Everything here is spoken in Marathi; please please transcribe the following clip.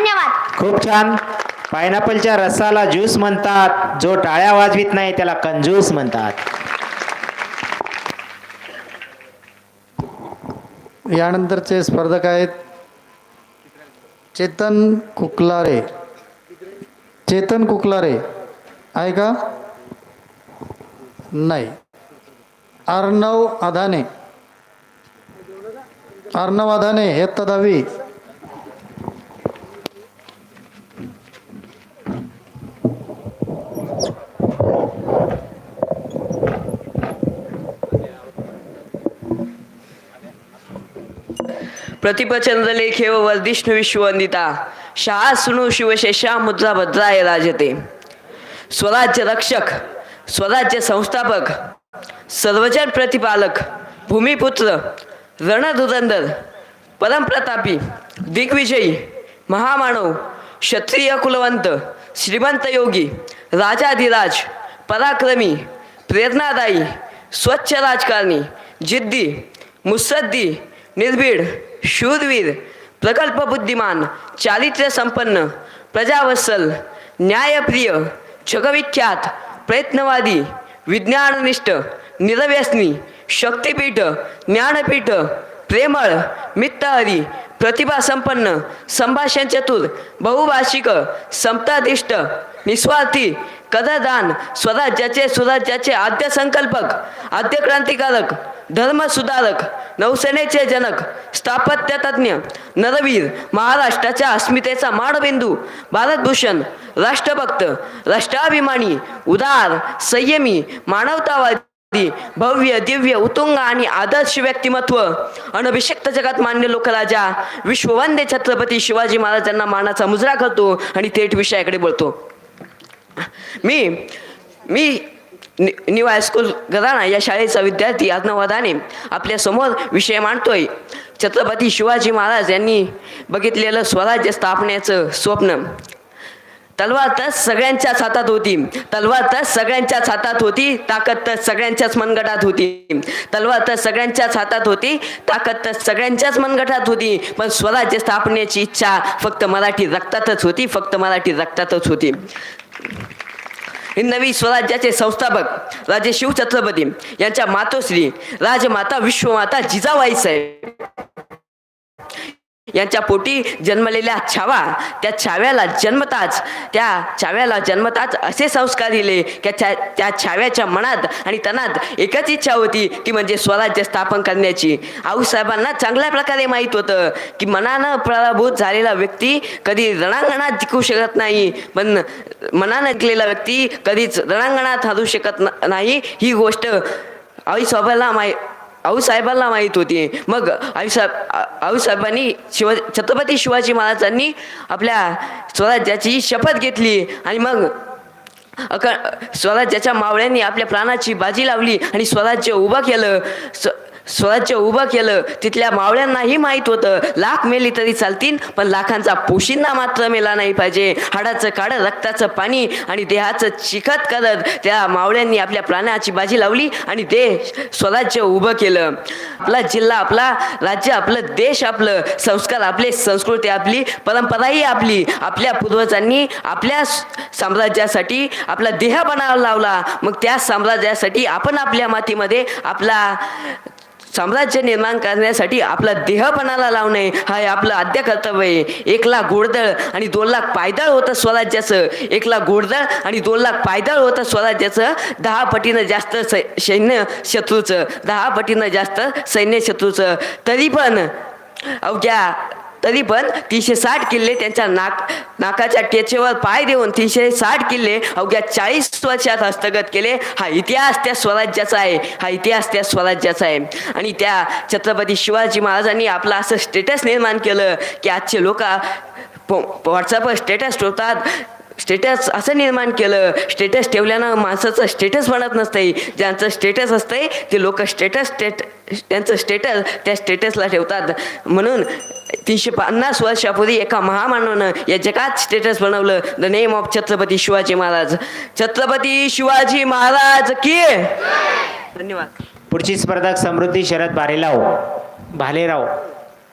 धन्यवाद. खूप छान. पायनॅपलच्या रसाला ज्यूस म्हणतात. जो टाळ्या वाजवीत नाही त्याला कंजूस म्हणतात. यानंतरचे स्पर्धक आहेत चेतन कुकलारे. चेतन कुकलारे आहे का? नाही. अर्णव अधाने अर्णव अधाने इयत्ता दहावी. प्रतिपचंद लेखे व वर्धिष्णू विश्ववंदिता शहा सुनु शिवशेषा मुद्रा भद्राय राजते। स्वराज्य रक्षक स्वराज्य संस्थापक सर्वजन प्रतिपालक भूमिपुत्र रणधुरंदर परमप्रतापी दिग्विजयी महामानव क्षत्रिय कुलवंत श्रीमंत योगी राजाधिराज पराक्रमी प्रेरणादायी स्वच्छ राजकारणी जिद्दी मुत्सद्दी निर्भीड शूरवीर प्रकल्प बुद्धिमान चारित्र्य संपन्न प्रजावत्सल न्यायप्रिय जगविख्यात प्रयत्नवादी विज्ञाननिष्ठ निरव्यसनी शक्तिपीठ ज्ञानपीठ प्रेमळ मित्तहरी प्रतिभासंपन्न संभाषण चतुर बहुभाषिक समतादिष्ट निस्वार्थी कदरदान स्वराज्याचे सुराज्याचे आद्य संकल्पक आद्य क्रांतिकारक धर्मसुधारक नौसेनेचे जनक स्थापत्यतज्ञ नरवीर महाराष्ट्राच्या अस्मितेचा माडबिंदू भारतभूषण राष्ट्रभक्त राष्ट्राभिमानी उदार संयमी मानवतावादी भव्य दिव्य उतुंग आणि आदर्श व्यक्तिमत्व अनभिषिक्त जगात मान्य लोकराजा विश्ववंदे छत्रपती शिवाजी महाराजांना मानाचा मुजरा करतो आणि थेट विषयाकडे बोलतो. मी मी नि न्यू हायस्कूल गदाना या शाळेचा विद्यार्थी आत्मवादाने आपल्यासमोर विषय मांडतोय. छत्रपती शिवाजी महाराज यांनी बघितलेलं स्वराज्य स्थापण्याचं स्वप्न. तलवार तर सगळ्यांच्याच हातात होती. तलवार तर सगळ्यांच्याच हातात होती ताकद तर सगळ्यांच्याच मनगटात होती. तलवार तर सगळ्यांच्याच हातात होती ताकद तर सगळ्यांच्याच मनगटात होती. पण स्वराज्य स्थापनेची इच्छा फक्त मराठी रक्तातच होती फक्त मराठी रक्तातच होती. नवी स्वराज्याचे संस्थापक राजे शिवछत्रपती यांच्या मातोश्री राजमाता विश्वमाता जिजाबाई साहेब. यांच्या पोटी जन्मलेल्या छावा त्या छाव्याला जन्मताच त्या छाव्याला जन्मताच असे संस्कार दिले की त्या त्या छाव्याच्या मनात आणि तनात एकच इच्छा होती ती म्हणजे स्वराज्य स्थापन करण्याची. आऊसाहेबांना चांगल्या प्रकारे माहीत होतं की मनानं पराभूत झालेला व्यक्ती कधी रणांगणात जिंकू शकत नाही पण मनानं जिंकलेला व्यक्ती कधीच रणांगणात हरू शकत न- नाही ही गोष्ट आईसाहेबांना माहीत आऊसाहेबांना माहीत होती. मग आईसाहेब आऊसाहेबांनी शिव छत्रपती शिवाजी महाराजांनी आपल्या स्वराज्याची शपथ घेतली आणि मग अक स्वराज्याच्या मावळ्यांनी आपल्या प्राणाची बाजी लावली आणि स्वराज्य उभं केलं. स्व स्वराज्य उभं केलं. तिथल्या मावळ्यांनाही माहीत होतं. लाख मेली तरी चालतील पण लाखांचा पोशींना मात्र मेला नाही पाहिजे. हाडाचं काढं रक्ताचं पाणी आणि देहाचं चिखत करत त्या मावळ्यांनी आपल्या प्राणाची बाजी लावली आणि देश स्वराज्य उभं केलं. आपला जिल्हा आपला राज्य आपलं देश आपलं संस्कार आपले संस्कृती आपली परंपराही आपली. आपल्या पूर्वजांनी आपल्या साम्राज्यासाठी आपला देह बनावा लावला. मग त्या साम्राज्यासाठी आपण आपल्या मातीमध्ये आपला साम्राज्य निर्माण करण्यासाठी आपला देहपणाला लावणे हा हे आपलं आद्य कर्तव्य आहे. एक लाख घोडदळ आणि दोन लाख पायदळ होतं स्वराज्याचं. एक लाख घोडदळ आणि दोन लाख पायदळ होतं स्वराज्याचं. दहा पटीनं जास्त सै सैन्य शत्रूचं. दहा पटीनं जास्त सैन्य शत्रूचं. तरी पण अवघ्या तरी पण तीनशे साठ किल्ले त्यांच्या नाक नाकाच्या टेचेवर पाय देऊन तीनशे साठ किल्ले अवघ्या चाळीस वर्षात हस्तगत केले. हा इतिहास त्या स्वराज्याचा आहे. हा इतिहास त्या स्वराज्याचा आहे. आणि त्या छत्रपती शिवाजी महाराजांनी आपलं असं स्टेटस निर्माण केलं की आजचे लोक व्हॉट्सअपवर स्टेटस ठेवतात. स्टेटस असं निर्माण केलं. स्टेटस ठेवल्यानं माणसाचं स्टेटस बनत नसतंय. ज्यांचं स्टेटस असतंय ते लोक स्टेटस स्टेट त्यांचं स्टेटस त्या स्टेटसला ठेवतात. म्हणून तीनशे पन्नास वर्षापूर्वी एका महामानवानं या जगात स्टेटस बनवलं. The name of Chhatrapati Shivaji Maharaj. Chhatrapati Shivaji Maharaj की? धन्यवाद. पुढची स्पर्धक समृद्धी शरद भालेराव. भालेराव.